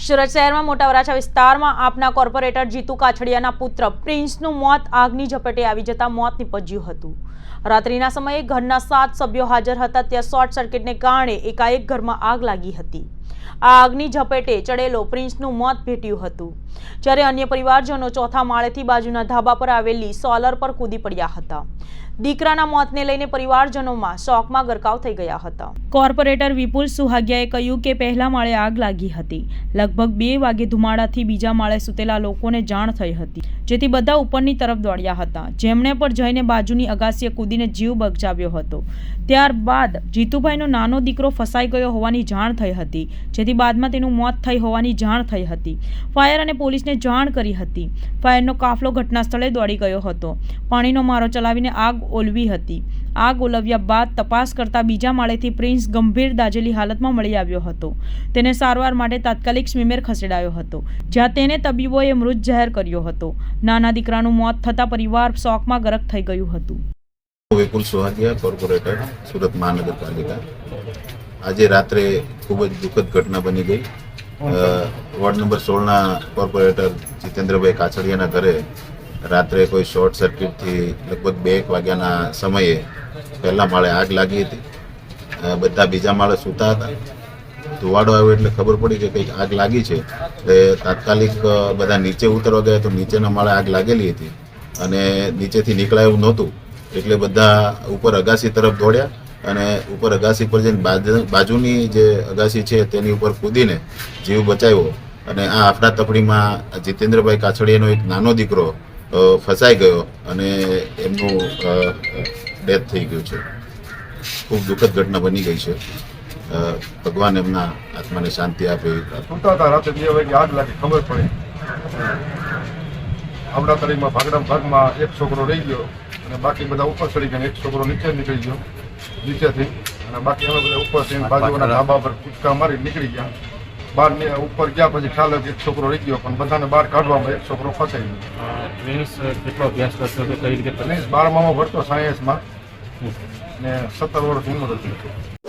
સુરત શહેરમાં મોટા વરાછા વિસ્તારમાં આપના કોર્પોરેટર જીતુ કાછડિયાના પુત્ર પ્રિન્સનું મોત આગની ઝપેટે આવી જતા મોત નીપજ્યું હતું. રાત્રિના સમયે ઘરના સાત સભ્યો હાજર હતા, ત્યાં શોર્ટ સર્કિટને કારણે એકાએક ઘરમાં આગ લાગી હતી. આ આગની ઝપેટે ચડેલો પ્રિન્સનું મોત ભેટ્યું હતું. જ્યારે અન્ય પરિવારજનો ચોથા માળેથી બાજુના ધાબા પર આવેલી સોલર પર કૂદી પડ્યા હતા. દીકરાના મોતને લઈને પરિવારજનોમાં શોકમાં ગરકાવ થઈ ગયા હતા. કોર્પોરેટર વિપુલ સુહાગિયાએ કહ્યું કે પહેલા માળે આગ લાગી હતી. લગભગ બે વાગે ધુમાડાથી બીજા માળે સૂતેલા લોકોને જાણ થઈ હતી. જેથી બધા ઉપરની તરફ દોડ્યા હતા. જેમણે પણ જઈને બાજુની અગાસીએ કૂદીને જીવ બગજાવ્યો હતો. ત્યારબાદ જીતુભાઈનો નાનો દીકરો ફસાઈ ગયો હોવાની જાણ થઈ હતી. જેથી બાદમાં તેનું મોત થઈ હોવાની જાણ થઈ હતી. ફાયર અને પોલીસને જાણ કરી હતી. ફાયરનો કાફલો ઘટના સ્થળે દોડી ગયો હતો. પાણીનો મારો ચલાવીને આગ ઓલવી હતી. આગ ઓલવ્યા બાદ તપાસ કરતા બીજા માળેથી પ્રિન્સ ગંભીર દાજેલી હાલતમાં મળી આવ્યો હતો. તેને સારવાર માટે તાત્કાલિક સ્મીમેર ખસેડાયો હતો, જ્યાં તેને તબીબોએ મૃત જાહેર કર્યો હતો. નાના દીકરાનું મોત થતાં પરિવાર શોકમાં ગરક થઈ ગયું હતું. વિપુલ સોહાગિયા કોર્પોરેટર, સુરત મહાનગરપાલિકા. આજે રાત્રે ખૂબ જ દુઃખદ ઘટના બની ગઈ. વોર્ડ નંબર સોળના કોર્પોરેટર જીતેન્દ્રભાઈ કાછડિયાના ઘરે રાત્રે કોઈ શોર્ટ સર્કિટથી લગભગ બે એક વાગ્યાના સમયે પહેલા માળે આગ લાગી હતી. બધા બીજા માળે સૂતા હતા. ધુવાડો આવ્યો એટલે ખબર પડી કે કંઈક આગ લાગી છે. એટલે તાત્કાલિક બધા નીચે ઉતરવા ગયા તો નીચેના માળે આગ લાગેલી હતી અને નીચેથી નીકળાય નહોતું. એટલે બધા ઉપર અગાસી તરફ દોડ્યા. અને ઉપર અગાસી પર જઈને બાજુ- બાજુની જે અગાસી છે તેની ઉપર કૂદીને જીવ બચાવ્યો. અને આ આફડા તફડીમાં જીતેન્દ્રભાઈ કાછડિયાનો એક નાનો દીકરો ફસાઈ ગયો અને એમનું ડેથ થઈ ગયું છે. ખૂબ દુઃખદ ઘટના બની ગઈ છે. ભગવાન એમના આત્માને શાંતિ આપે. સુતા હતા રાતે બે વાગે આગ લાગી, ખબર પડી. આવડા તરીમાં ભાગડા ભાગમાં એક છોકરો રહી ગયો અને બાકી બધા ઉપર ચડી ગયા એક છોકરો નીચે નીકળી ગયો. નીચેથી અને બાકી અમે બધા ઉપર થઈને બાજુના ધાબા પર કૂદકા મારી નીકળી ગયા. બહાર ને ઉપર ગયા પછી ખ્યાલ એક છોકરો રહી ગયો પણ બધાને બહાર કાઢવામાં એક છોકરો ફસાઈ ગયો. કેટલો અભ્યાસ કરતો હતો કઈ રીતે બારમામાં ભરતો સાયન્સમાં ને સત્તર વર્ષ ઉંમર હતી.